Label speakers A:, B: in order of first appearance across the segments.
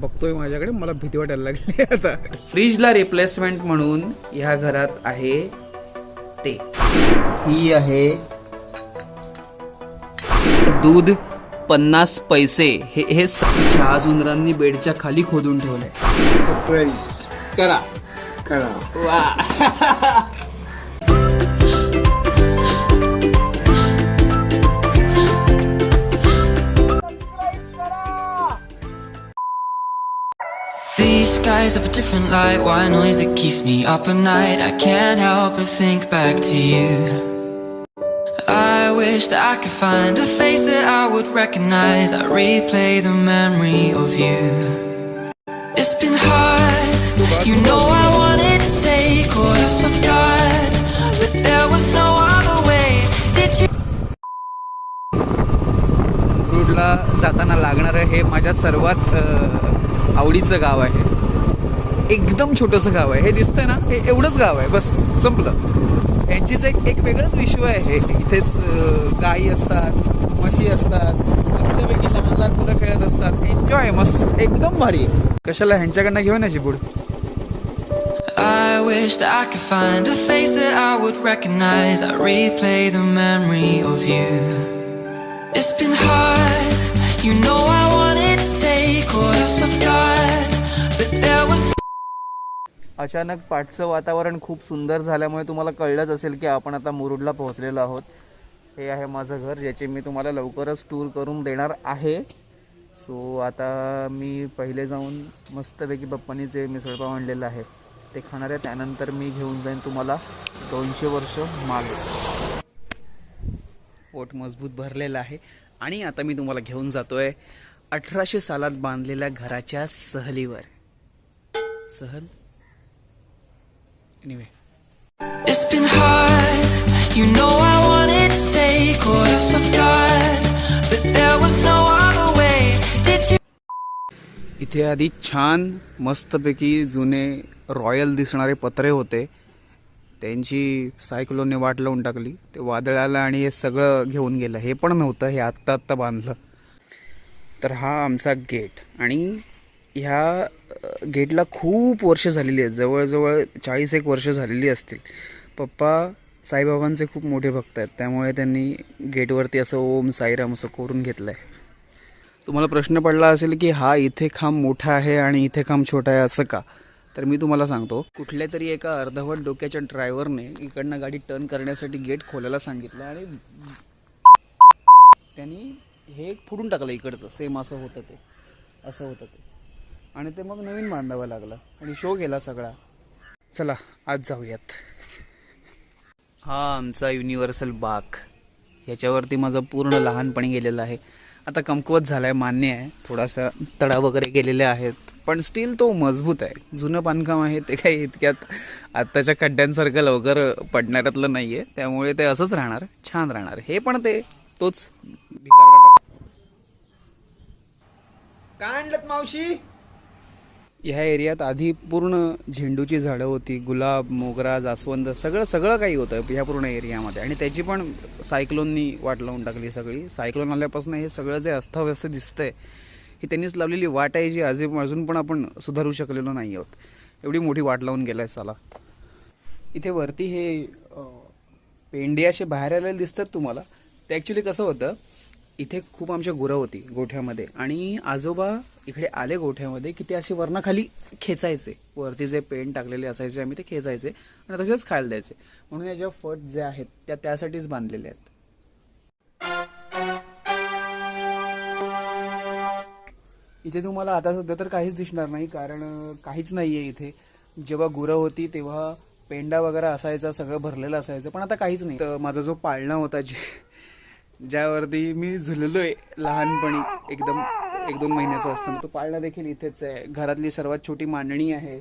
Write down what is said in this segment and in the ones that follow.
A: बघतोय माझ्याकडे मला भीती वाटायला लागली आता. फ्रीजला रिप्लेसमेंट म्हणून ह्या घरात आहे ते. ही आहे दूध पन्नास पैसे. हे हे स- चहा सुंदरांनी बेडच्या खाली खोदून ठेवलंय.
B: सरप्राईज
A: करा.
B: करा.
A: वा.
C: eyes of a different light. Why noise that keeps me up at night? I can't help but think back to you. I wish that I could find a face that I would recognize. I replay the memory of you. It's been hard. You know I wanted to stay caught us off guard, but there was no other way. Did you?
A: रोडला जाताना लागणारं हे माझ्या सर्वात आवडीचं गाव आहे एकदम छोटंसं गाव आहे हे दिसतंय ना हे एवढंच गाव आहे बस संपलं यांचीच एक एक वेगळंच विश्व आहे इथेच गाई असतात म्हशी असतात मस्तपैकी लहान लहान मुलं खेळत असतात एन्जॉय मस्त एकदम भारी कशाला ह्यांच्याकडनं घेऊन याची पुढे
C: I wish that I could find a face that I would recognize. I replay the memory of you. It's been hard, you know I wanted to stay caught us off but there was
A: अचानक पाठचं वातावरण खूप सुंदर झाल्यामुळे तुम्हाला कळलंच असेल की आपण आता मुरुडला पोहोचलेलो आहोत. हे आहे माझं घर ज्याची मी तुम्हाला लवकरच टूर करून देणार आहे. सो आता मी पहिले जाऊन मस्तपैकी पप्पांनी जे मिसळपाव आणलेलं आहे ते खाणार आहे. त्यानंतर मी घेऊन जाईन तुम्हाला दोनशे वर्ष मागे. पोट मजबूत भरलेलं आहे. आणि आता मी तुम्हाला घेऊन जातो आहे अठराशे सालात बांधलेल्या घराच्या सहलीवर. सहल? Anyway
C: It's been hard, you know I wanted to stay caught us off guard, but there was no other way. Did you?
A: इथे आधी छान मस्तपैकी जुने रॉयल दिसणारे पत्रे होते. त्यांची सायक्लोनने वाट लावून टाकली. ते वादळ आलं आणि हे सगळं घेऊन गेलं. हे पण नव्हतं हे आत्ता आत्ता बांधलं. तर हा आमचा गेट आणि ह्या गेटला खूप वर्ष झालेली आहेत. जवळजवळ चाळीस एक वर्ष झालेली असतील. पप्पा साईबाबांचे खूप मोठे भक्त आहेत. त्यामुळे त्यांनी गेटवरती असं ओम साईराम असं कोरून घेतलं आहे तुम्हाला प्रश्न पडला असेल की हा इथे खांब मोठा आहे आणि इथे खांब छोटा आहे असं का? तर मी तुम्हाला सांगतो कुठल्या तरी एका अर्धवट डोक्याच्या ड्रायव्हरने इकडनं गाडी टर्न करण्यासाठी गेट खोलायला सांगितलं आणि त्यांनी हे फुडून टाकलं इकडचं. सेम असं होतं ते. असं होतं ते. आणि ते मग नवीन बांधावं लागलं. आणि शो गेला सगळा. चला आज जाऊयात. हा आमचा युनिव्हर्सल बाग. ह्याच्यावरती माझं पूर्ण लहानपणी गेलेलं आहे. आता कमकुवत झाला आहे मान्य आहे. थोडासा तडा वगैरे गेलेले आहेत. पण स्टील तो मजबूत आहे. जुनं बांधकाम आहे ते काही इतक्यात आत्ताच्या खड्ड्यांसारखं लवकर पडणाऱ्यातलं नाही आहे त्यामुळे ते असंच राहणार छान राहणार. हे पण ते तोच. टाक
B: काय आणलं मावशी?
A: ह्या एरियात आधी पूर्ण झेंडूची झाडं होती गुलाब मोगरा जास्वंद सगळं सगळं काही होतं ह्या पूर्ण एरियामध्ये. आणि त्याची पण सायक्लोननी वाट लावून टाकली सगळी. सायक्लोन आल्यापासून हे सगळं जे अस्थाव्यस्थ दिसतंय ही त्यांनीच लावलेली वाट आहे जी अजून अजून पण आपण सुधारू शकलेलो नाही आहोत. एवढी मोठी वाट लावून गेलाय साला. इथे वरती हे अं, बाहेर आलेले दिसतात तुम्हाला. ते ॲक्च्युली कसं होतं इथे खूप आमच्या गुरं होती गोठ्यामध्ये. आणि आजोबा इकडे आले गोठ्यामध्ये की ते असे वरणाखाली खेचायचे. वरती जे पेंट टाकलेले असायचे आम्ही ते खेचायचे आणि तसेच खायला द्यायचे. म्हणून या ज्या फट जे आहेत त्या त्यासाठीच बांधलेल्या आहेत. इथे तुम्हाला आता सध्या तर काहीच दिसणार नाही कारण काहीच नाही आहे इथे. जेव्हा गुरं होती तेव्हा पेंडा वगैरे असायचा सगळं भरलेलं असायचं पण आता काहीच नाही. तर माझा जो पाळणा होता जे ज्यावरती मी झुललो आहे लहानपणी एकदम एक दोन महिन्याचा असताना. तो पाळणा देखील इथेच आहे. घरातली सर्वात छोटी मांडणी आहे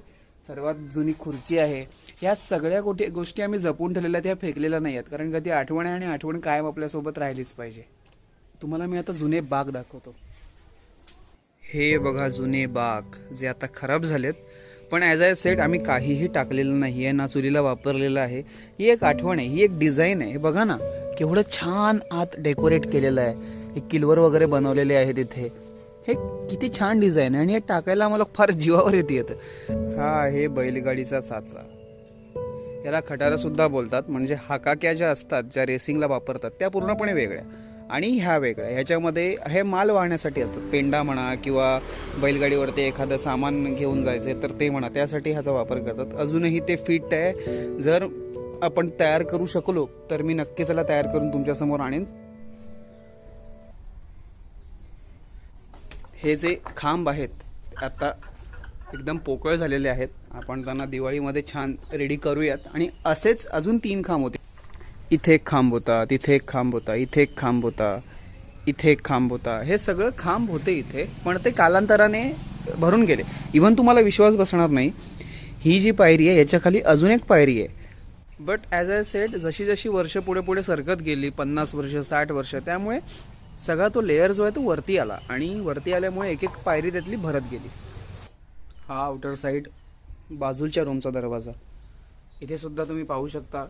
A: सर्वात जुनी खुर्ची आहे. ह्या सगळ्या गोटी गोष्टी आम्ही जपून ठेवलेल्या त्या फेकलेल्या नाही आहेत. कारण का ती आठवण आहे आणि आठवण कायम आपल्यासोबत राहिलीच पाहिजे. तुम्हाला मी आता जुने बाग दाखवतो. हे बघा जुने बाग जे आता खराब झालेत. पण ॲज अ सेट आम्ही काहीही टाकलेलं नाही आहे ना चुलीला वापरलेलं आहे. ही एक आठवण आहे ही एक डिझाईन आहे. हे बघा ना केवढं छान आत डेकोरेट केलेलं आहे. हे किल्वर वगैरे बनवलेले आहे तिथे हे किती छान डिझाईन आहे आणि हे टाकायला आम्हाला फार जीवावर येते येतं हा आहे बैलगाडीचा साचा. याला खटारा सुद्धा बोलतात म्हणजे हाकाक्या ज्या असतात ज्या रेसिंगला वापरतात त्या पूर्णपणे वेगळ्या. आणि ह्या वेगळ्या. ह्याच्यामध्ये हे माल वाहण्यासाठी असतात. पेंडा म्हणा किंवा बैलगाडीवरती एखादं सामान घेऊन जायचं तर ते म्हणा त्यासाठी ह्याचा वापर करतात. अजूनही ते फिट आहे. जर आपण तयार करू शकलो तर मी नक्कीच याला तयार करून तुमच्यासमोर आणेन. हे जे खांब आहेत आता एकदम पोकळ झालेले आहेत. आपण त्यांना दिवाळीमध्ये छान रेडी करूयात. आणि असेच अजून तीन खांब होते. इथे एक खांब होता तिथे एक खांब होता इथे एक खांब होता इथे एक खांब होता. हे सगळं खांब होते इथे पण ते कालांतराने भरून गेले. इव्हन तुम्हाला विश्वास बसणार नाही ही जी पायरी आहे याच्याखाली अजून एक पायरी आहे. बट ॲज अ सेट जशी जशी वर्ष पुढे पुढे सरकत गेली पन्नास वर्ष साठ वर्ष त्यामुळे सगळा तो लेअर जो आहे तो वरती आला. आणि वरती आल्यामुळे एक एक पायरी त्यातली भरत गेली. हा आउटर साईड बाजूच्या रूमचा दरवाजा. इथे सुद्धा तुम्ही पाहू शकता.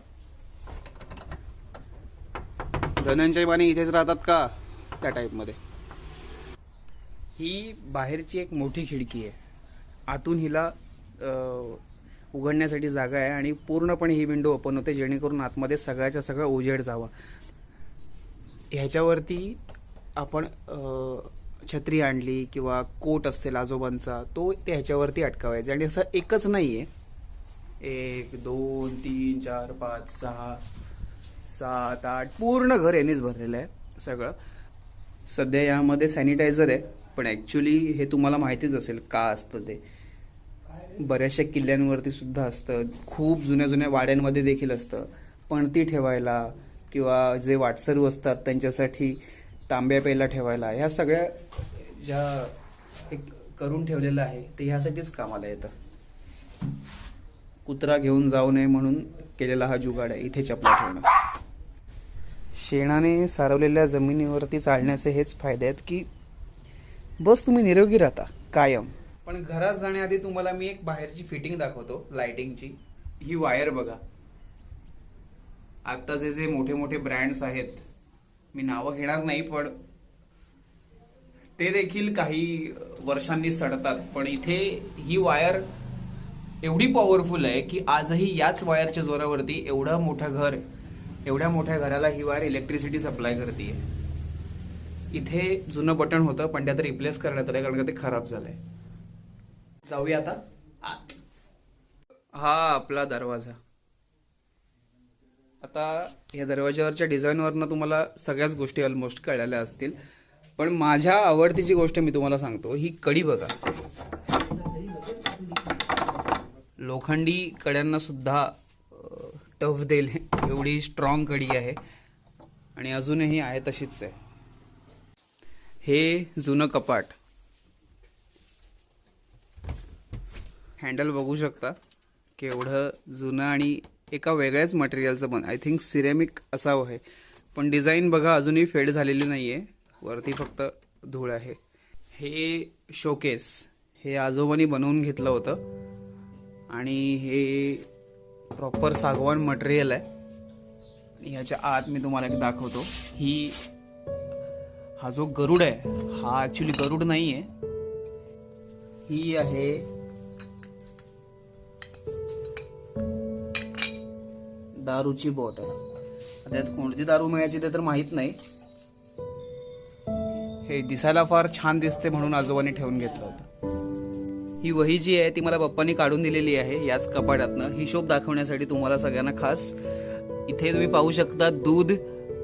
A: धनंजय माने इथेच राहतात का? त्या टाईपमध्ये ही बाहेरची एक मोठी खिडकी आहे. आतून हिला उघडण्यासाठी जागा आहे आणि पूर्णपणे ही विंडो ओपन होते जेणेकरून आतमध्ये सगळ्याच्या सगळं उजेड जावा. ह्याच्यावरती आपण छत्री आणली किंवा कोट असतील आजोबांचा तो ते ह्याच्यावरती अटकावायचा. आणि असं एकच नाही आहे एक दोन तीन चार पाच सहा सात आठ पूर्ण घर यांनीच भरलेलं आहे सगळं. सध्या यामध्ये सॅनिटायझर आहे पण ॲक्च्युली हे तुम्हाला माहितीच असेल का असतं ते. बऱ्याचशा किल्ल्यांवरती सुद्धा असतं. खूप जुन्या जुन्या वाड्यांमध्ये देखील असतं. पणती ठेवायला किंवा जे वाटसरू असतात त्यांच्यासाठी तांब्या पेला ठेवायला ह्या सगळ्या ज्या एक करून ठेवलेलं आहे ते ह्यासाठीच कामाला येतं. कुत्रा घेऊन जाऊ नये म्हणून केलेला हा जुगाड आहे. इथे चपला ठेवणं. शेणाने सारवलेल्या जमिनीवरती चालण्याचे हेच फायदे आहेत की बस तुम्ही निरोगी राहता कायम. पण घरात जाण्याआधी तुम्हाला मी एक बाहेरची फिटिंग दाखवतो लाइटिंगची. ही वायर बघा. आत्ताचे जे मोठे मोठे ब्रँड्स आहेत मी नावं घेणार नाही पण ते देखील काही वर्षांनी सडतात. पण इथे ही वायर एवढी पॉवरफुल आहे की आजही याच वायरच्या जोरावरती एवढं मोठं घर एवढ्या मोठ्या घराला ही वायर इलेक्ट्रिसिटी सप्लाय करते इथे जुनं बटन होतं पण त्यात रिप्लेस करण्यात आलं कारण का ते खराब झालंय. जाऊया आता आत. हा आपला दरवाजा. आता या दरवाजावरच्या डिझाईनवरनं तुम्हाला सगळ्याच गोष्टी ऑलमोस्ट कळलेल्या असतील. पण माझ्या आवडतीची गोष्ट मी तुम्हाला सांगतो ही कडी बघा. लोखंडी कड्यांना सुद्धा टफ देईल. एवढी स्ट्रॉंग कडी आहे. आणि अजूनही आहे तशीच आहे. हे जुनं कपाट. हँडल बघू शकता. केवढं जुनं आणि एका वेगळ्याच मटेरियलचं पण. आय थिंक सिरेमिक असावं आहे पण डिझाईन बघा अजूनही फेड झालेली नाही आहे वरती फक्त धूळ आहे. हे शोकेस हे आजोबांनी बनवून घेतलं होतं. आणि हे प्रॉपर सागवान मटेरियल आहे. आणि ह्याच्या आत मी तुम्हाला एक दाखवतो. ही हा जो गरुड आहे हा ॲक्च्युली गरुड नाही आहे ही आहे दारूची बॉटल त्यात कोणती दारू मिळायची ते तर माहीत नाही. हे दिसायला फार छान दिसते म्हणून आजोबांनी ठेवून घेतलं होतं. ही वही जी आहे ती मला पप्पांनी काढून दिलेली आहे याच कपाटातनं हिशोब दाखवण्यासाठी तुम्हाला सगळ्यांना खास इथे तुम्ही पाहू शकता दूध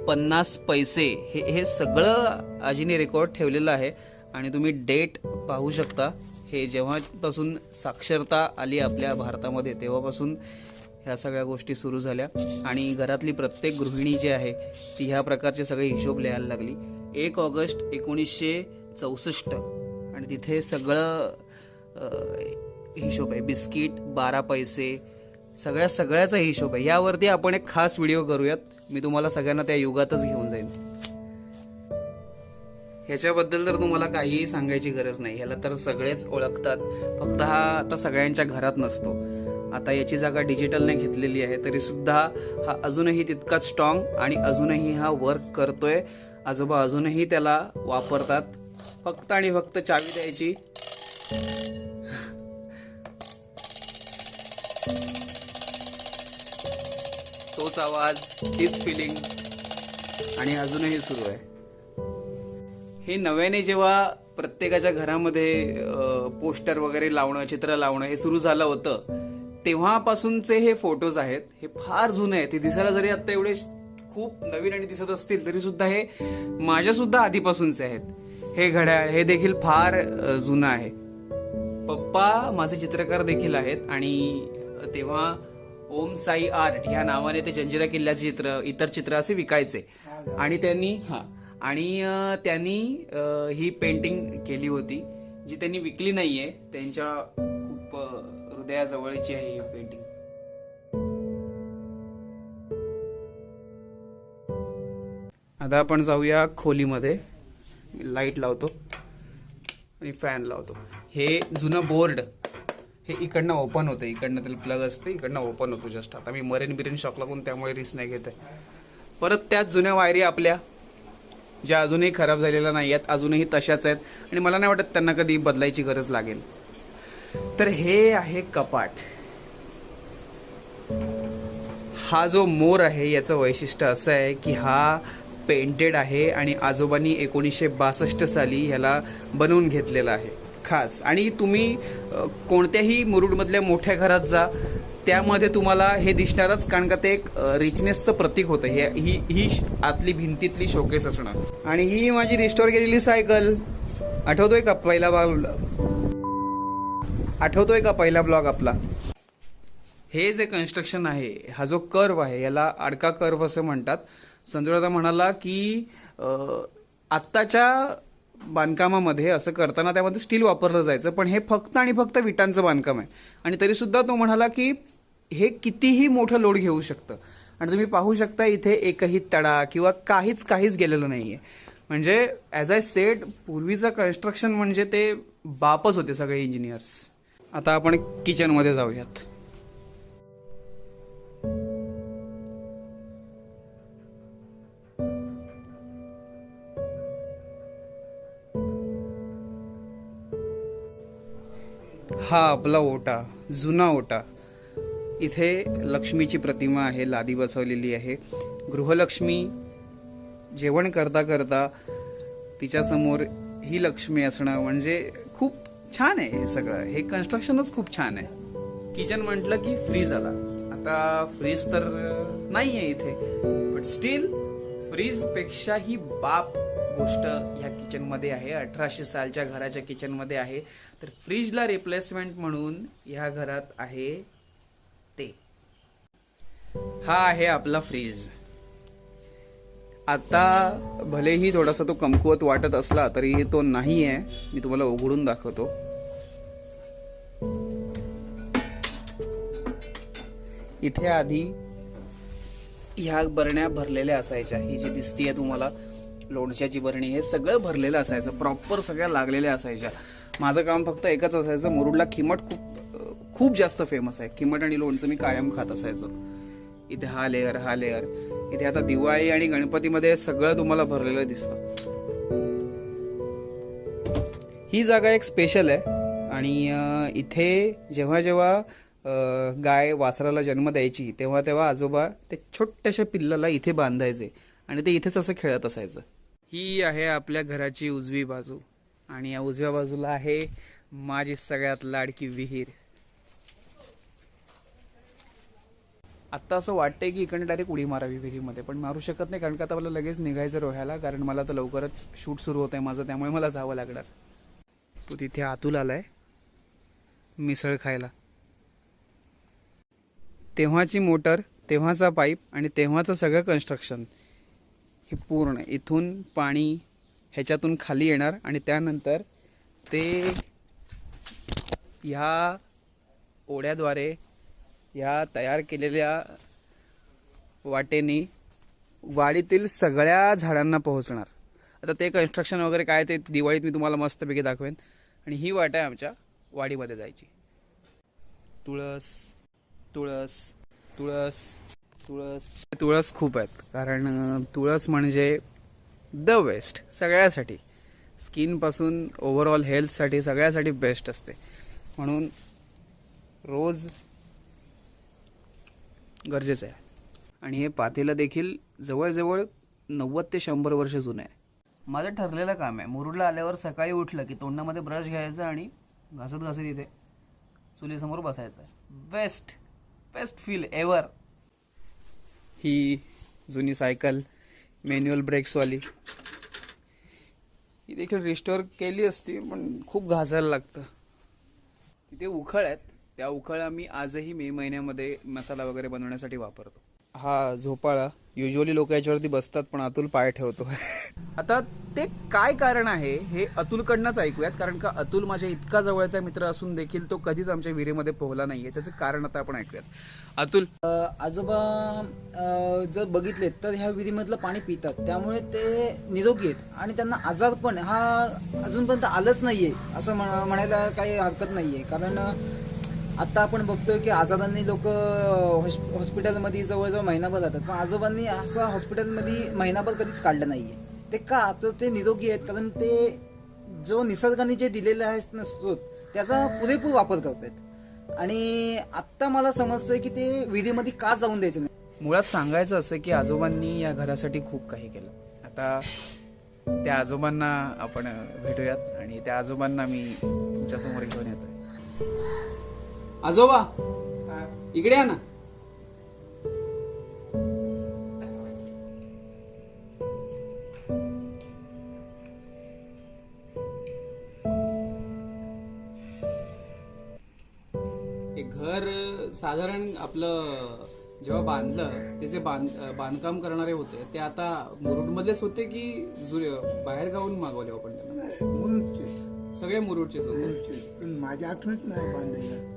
A: पन्नास पैसे. हे हे सगळं आजीने रेकॉर्ड ठेवलेलं आहे. आणि तुम्ही डेट पाहू शकता. हे जेव्हापासून साक्षरता आली आपल्या भारतामध्ये तेव्हापासून ह्या सगळ्या गोष्टी सुरू झाल्या. आणि घरातली प्रत्येक गृहिणी जी आहे ती ह्या प्रकारचे सगळे हिशोब लिहायला लागली. एक ऑगस्ट एकोणीसशे चौसष्ट. आणि तिथे सगळं हिशोब आहे. बिस्किट बारा पैसे सगळ्या सगळ्याचा हिशोब आहे. यावरती आपण एक खास व्हिडिओ करूयात. मी तुम्हाला सगळ्यांना त्या युगातच घेऊन जाईन. ह्याच्याबद्दल तर तुम्हाला काहीही सांगायची गरज नाही. ह्याला तर सगळेच ओळखतात. फक्त हा आता सगळ्यांच्या घरात नसतो. आता याची जागा डिजिटलने घेतलेली आहे. तरीसुद्धा हा अजूनही तितकाच स्ट्रॉंग आणि अजूनही हा वर्क करतोय. आजोबा अजूनही त्याला वापरतात. फक्त आणि फक्त चावी द्यायची. आवाज तीच फिलिंग आणि अजूनही सुरू आहे. हे नव्याने जेव्हा प्रत्येकाच्या घरामध्ये पोस्टर वगैरे लावणं चित्र लावणं हे सुरू झालं होतं तेव्हापासूनचे हे फोटोज आहेत हे फार जुने आहेत. ते दिसायला जरी आता एवढे खूप नवीन आणि दिसत असतील तरी सुद्धा हे माझ्या सुद्धा आधीपासूनचे आहेत. हे घड्याळ हे देखील फार जुनं आहे. पप्पा माझे चित्रकार देखील आहेत आणि तेव्हा ओम साई आर्ट ह्या नावाने ते जंजिरा किल्ल्याचे चित्र इतर चित्र असे विकायचे. आणि त्यांनी हा. आणि अ, त्यांनी अ, ही पेंटिंग केली होती जी त्यांनी विकली नाहीये. त्यांच्या खूप अ, हृदयाजवळची आहे ही पेंटिंग आता आपण जाऊया खोलीमध्ये. लाइट लावतो आणि फॅन लावतो. हे जुनं बोर्ड हे इकडनं ओपन होतं. इकडनं त्याला प्लग असते इकडनं ओपन होतो जस्ट आता मी मरेन बिरेन शॉक लागून त्यामुळे रिस्क नाही घेत आहे परत त्याच जुन्या वायरी आपल्या ज्या अजूनही खराब झालेल्या नाही आहेत अजूनही तशाच आहेत. आणि मला नाही वाटत त्यांना कधी बदलायची गरज लागेल. तर हे आहे कपाट. हा जो मोर आहे याचं वैशिष्ट्य असं आहे की हा पेंटेड आहे आणि आजोबांनी एकोणीसशे बासष्ट साली ह्याला बनवून घेतलेला आहे. खास. आणि तुम्ही कोणत्याही मुरुडमधल्या मोठ्या घरात जा त्यामध्ये तुम्हाला हे दिसणारच कारण का ते एक रिचनेसचं प्रतीक होतं. हे ही ही श- आतली भिंतीतली शोकेस असणं. आणि ही माझी रिस्टोर केलेली सायकल आठवतोय का पहिला ब्लॉग आठवतोय का पहिला ब्लॉग आपला? हे जे कन्स्ट्रक्शन आहे हा जो कर्व आहे याला आडका कर्व असं म्हणतात. संजूदादा म्हणाला की आत्ताच्या बांधकामामध्ये असं करताना त्यामध्ये स्टील वापरलं जायचं पण हे फक्त आणि फक्त विटांचं बांधकाम आहे. आणि तरीसुद्धा तो म्हणाला की हे कितीही मोठं लोड घेऊ शकतं. आणि तुम्ही पाहू शकता इथे एकही तडा किंवा काहीच काहीच गेलेलं नाही आहे म्हणजे ॲज आय सेट पूर्वीचं कन्स्ट्रक्शन म्हणजे ते बापच होते सगळे इंजिनियर्स आता आपण किचनमध्ये जाऊयात. हा आपला ओटा जुना ओटा. इथे लक्ष्मीची प्रतिमा आहे लादी बसवलेली आहे. गृहलक्ष्मी जेवण करता करता तिच्यासमोर ही लक्ष्मी असणं म्हणजे खूप छान आहे हे सगळं. हे कन्स्ट्रक्शनच खूप छान आहे. किचन म्हटलं की फ्रीज आला. आता फ्रीज तर नाही आहे इथे बट स्टील फ्रीजपेक्षा ही बाप गोष्ट ह्या किचनमध्ये आहे. अठराशे सालच्या घराच्या किचनमध्ये आहे. तर फ्रीजला रिप्लेसमेंट म्हणून ह्या घरात आहे ते. हा आहे आपला फ्रीज आता भलेही थोडासा तो कमकुवत वाटत असला तरी तो नाही आहे मी तुम्हाला उघडून दाखवतो. इथे आधी ह्या बरण्या भरलेल्या असायच्या. ही जी दिसतीये तुम्हाला लोणच्याची बरणी हे सगळं भरलेलं असायचं. प्रॉपर सगळ्या लागलेल्या असायच्या. माझं काम फक्त एकच असायचं. मुरुडला खिमट खूप खूप जास्त फेमस आहे. खिमट आणि लोणचं मी कायम खात असायचो. इथे हा लेअर हा लेअर इथे आता दिवाळी आणि गणपतीमध्ये सगळं तुम्हाला भरलेलं दिसतं. ही जागा एक स्पेशल आहे. आणि इथे जेव्हा जेव्हा गाय वासराला जन्म द्यायची तेव्हा तेव्हा आजोबा ते छोट्याशा पिल्लाला इथे बांधायचे. आणि ते इथेच असं खेळत असायचं. ही आहे आपल्या घराची उजवी बाजू. आणि या उजव्या बाजूला आहे माझी सगळ्यात लाडकी विहीर. आत्ता असं वाटतंय की इकडे डायरेक्ट उडी मारावी विहिरीमध्ये पण मारू शकत नाही कारण का आता मला लगेच निघायचं रोह्याला कारण मला तर लवकरच शूट सुरू होत आहे माझं त्यामुळे मला जावं लागणार. तो तिथे आतुल आलाय मिसळ खायला. तेव्हाची मोटर तेव्हाचा पाईप आणि तेव्हाचं सगळं कन्स्ट्रक्शन हे पूर्ण. इथून पाणी ह्याच्यातून खाली येणार आणि त्यानंतर ते ह्या ओढ्याद्वारे ह्या तयार केलेल्या वाटेने वाडीतील सगळ्या झाडांना पोहोचणार. आता ते कन्स्ट्रक्शन वगैरे काय ते दिवाळीत मी तुम्हाला मस्तपैकी दाखवेन. आणि ही वाट आहे आमच्या वाडीमध्ये जायची. तुळस तुळस तुळस. तुळस. तुळस खूप आहेत. कारण तुळस म्हणजे द बेस्ट सगळ्यासाठी. स्किनपासून ओव्हरऑल हेल्थसाठी सगळ्यासाठी बेस्ट असते. म्हणून रोज गरजेचं आहे. आणि हे पातेलं देखील जवळजवळ नव्वद ते शंभर वर्ष जुनं आहे. माझं ठरलेलं काम आहे. मुरुडला आल्यावर सकाळी उठलं की तोंडामध्ये ब्रश घ्यायचा आणि घासत घासत इथे चुलीसमोर बसायचं. बेस्ट बेस्ट फील एवर ही जुनी सायकल मॅन्युअल ब्रेक्सवाली ही देखील रिस्टोअर केली असती पण खूप घासायला लागतं. तिथे उखळ आहेत त्या उखळ आम्ही आजही मे महिन्यामध्ये मसाला वगैरे बनवण्यासाठी वापरतो. हा झोपाळा. युजली लोक याच्यावरती बसतात पण अतुल पाय ठेवतो. आता ते काय कारण आहे हे अतुलकडनंच ऐकूयात कारण का अतुल माझ्या इतका जवळचा मित्र असून देखील तो कधीच आमच्या विहिरीमध्ये पोहला नाहीये. त्याचं कारण आता आपण ऐकूयात. अतुल.
D: आजोबा जर बघितले तर ह्या विहिरीमधलं पाणी पितात. त्यामुळे ते निरोगी आहेत. आणि त्यांना आजार पण हा अजूनपर्यंत आलंच नाहीये असं म्हणा- म्हणायला काही हरकत नाहीये. कारण आता आपण बघतोय की आजारांनी लोक हॉस्पिटलमध्ये जवळजवळ महिनाभर राहतात. पण आजोबांनी असं हॉस्पिटलमध्ये महिनाभर कधीच काढलं नाहीये. ते का? तर ते निरोगी आहेत कारण ते जो निसर्गाने जे दिलेले आहेत ना स्रोत त्याचा पुरेपूर वापर करतात आणि आत्ता मला समजतंय की ते विहिरीमध्ये का जाऊन द्यायचं नाही?
A: मुळात सांगायचं असं की आजोबांनी या घरासाठी खूप काही केलं. आता त्या आजोबांना आपण भेटूयात आणि त्या आजोबांना मी तुमच्यासमोर घेऊन येतोय. आजोबा इकडे या ना. हे घर साधारण आपलं जेव्हा बांधलं त्याचे बांध बांधकाम करणारे होते ते आता मुरुडमधलेच होते की जु- बाहेर गावून मागवले आपण त्यांना? सगळे मुरुडचेच होते.
B: मुरुडचे माझ्या आठवणच नाही बांधायला.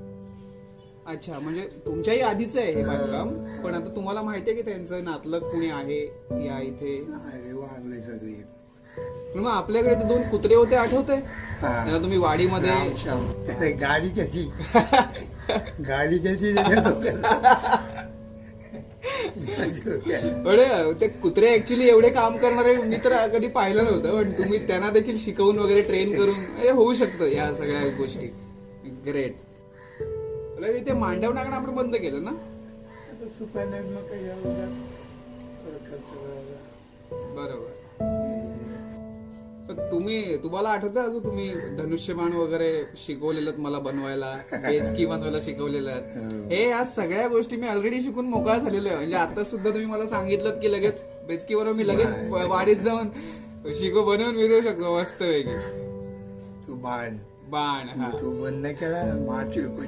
A: अच्छा म्हणजे तुमच्याही आधीच आहे हे बांधकाम पण आता तुम्हाला माहिती आहे की त्यांचं नातलग कुणी आहे या इथे?
B: अरे वागले सगळे.
A: पण मग आपल्याकडे ते दोन कुत्रे होते आठवते. त्यांना तुम्ही वाडीमध्ये
B: राम श्याम त्याला गाडी कशी गाडी त्याच्या डोक्याला.
A: अरे ते कुत्रे ऍक्च्युली एवढे काम करणारे मी तर कधी पाहिलं नव्हतं पण तुम्ही त्यांना देखील शिकवून वगैरे ट्रेन करून हे होऊ शकतं या सगळ्या गोष्टी. ग्रेट तिथे मांडव टाकणं आपण बंद केलं ना?
B: आता सुपाण्यात मग काही एवढं खर्च करायला.
A: बरोबर. पण तुम्ही तुम्हाला आठवतं अजून तुम्ही धनुष्यबाण वगैरे शिकवलेलं मला बनवायला? बेचकी बनवायला शिकवलेलं हे. या सगळ्या गोष्टी मी ऑलरेडी शिकून मोकळा झालेलो आहे. म्हणजे आता सुद्धा तुम्ही मला सांगितलं की लगेच बेचकी बनवून मी लगेच वाडीत जाऊन शिको बनवून मिळवू शकतो मस्त वेगळी
B: तू बाण
A: बाण हा.
B: तू बंद केला मारशील पण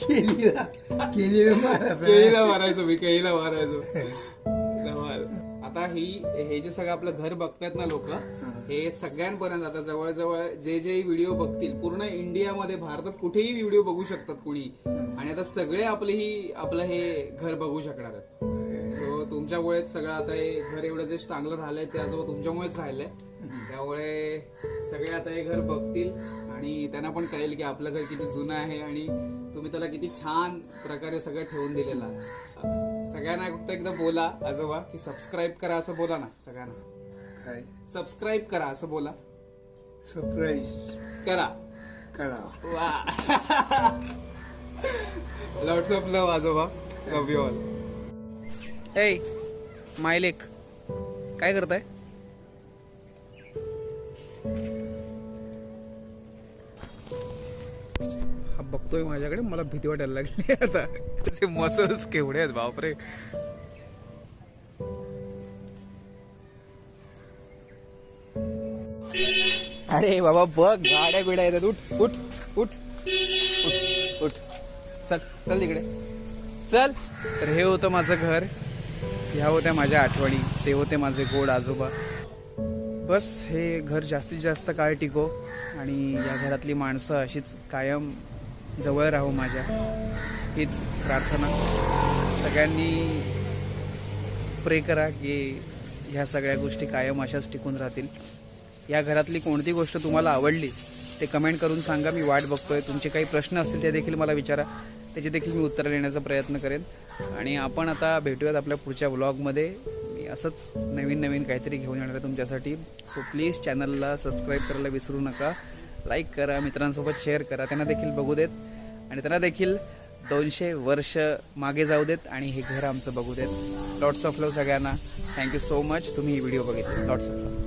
B: केलीला केलीला मारा
A: केळीला मारायचो मी केळीला मारायचो. धमाल. आता ही हे जे सगळं आपलं घर बघतायत ना लोक हे. सगळ्यांपर्यंत आता जवळजवळ जे जे व्हिडिओ बघतील पूर्ण इंडियामध्ये भारतात कुठेही व्हिडिओ बघू शकतात कुणी. आणि आता सगळे आपले ही आपलं हे घर बघू शकणार आहेत. सो तुमच्यामुळेच सगळं आता हे घर एवढं जे चांगलं राहिलंय ते आजोबा तुमच्यामुळेच राहिलंय. त्यामुळे सगळे आता हे घर बघतील आणि त्यांना पण कळेल की आपलं घर किती जुनं आहे आणि तुम्ही त्याला किती छान प्रकारे सगळं ठेवून दिलेलं आहे. सगळ्यांना फक्त एकदा बोला आजोबा की सबस्क्राईब करा असं बोला ना सगळ्यांना.
B: काय?
A: सबस्क्राईब करा असं बोला.
B: सरप्राईज
A: करा.
B: करा.
A: वा. लॉट्स ऑफ लव आजोबा. लव यू ऑल ए मायलेक काय करताय? हा बघतोय माझ्याकडे. मला भीती वाटायला लागली आता. त्याचे मसल्स केवढे आहेत बापरे. अरे बाबा बघ गाड्या बिड्या येतात. उठ उठ उठ. उठ उठ. चल चल तिकडे. चल. तर हे होतं माझं घर. ह्या होत्या माझ्या आठवणी. ते होते माझे गोड आजोबा. बस हे घर जास्तीत जास्त काळ टिको आणि या घरातली माणसं अशीच कायम जवळ राहू माझ्या. हीच प्रार्थना. सगळ्यांनी प्रे करा की ह्या सगळ्या गोष्टी कायम अशाच टिकून राहतील. या घरातली कोणती गोष्ट तुम्हाला आवडली ते कमेंट करून सांगा. मी वाट बघतोय. तुमचे काही प्रश्न असतील ते देखील मला विचारा. त्याचे देखील मी उत्तरं देण्याचा प्रयत्न करेन. आणि आपण आता भेटूयात आपल्या पुढच्या व्लॉगमध्ये आणि असंच नवीन नवीन काहीतरी घेऊन येणार आहे तुमच्यासाठी. सो प्लीज चॅनलला सबस्क्राईब करायला विसरू नका. लाईक करा मित्रांसोबत शेअर करा. त्यांना देखील बघू देत. आणि त्यांना देखील दोनशे वर्ष मागे जाऊ देत आणि हे घर आमचं बघू देत. लॉट्स ऑफ लव सगळ्यांना. थँक्यू सो मच तुम्ही ही व्हिडिओ बघितले. Lots of love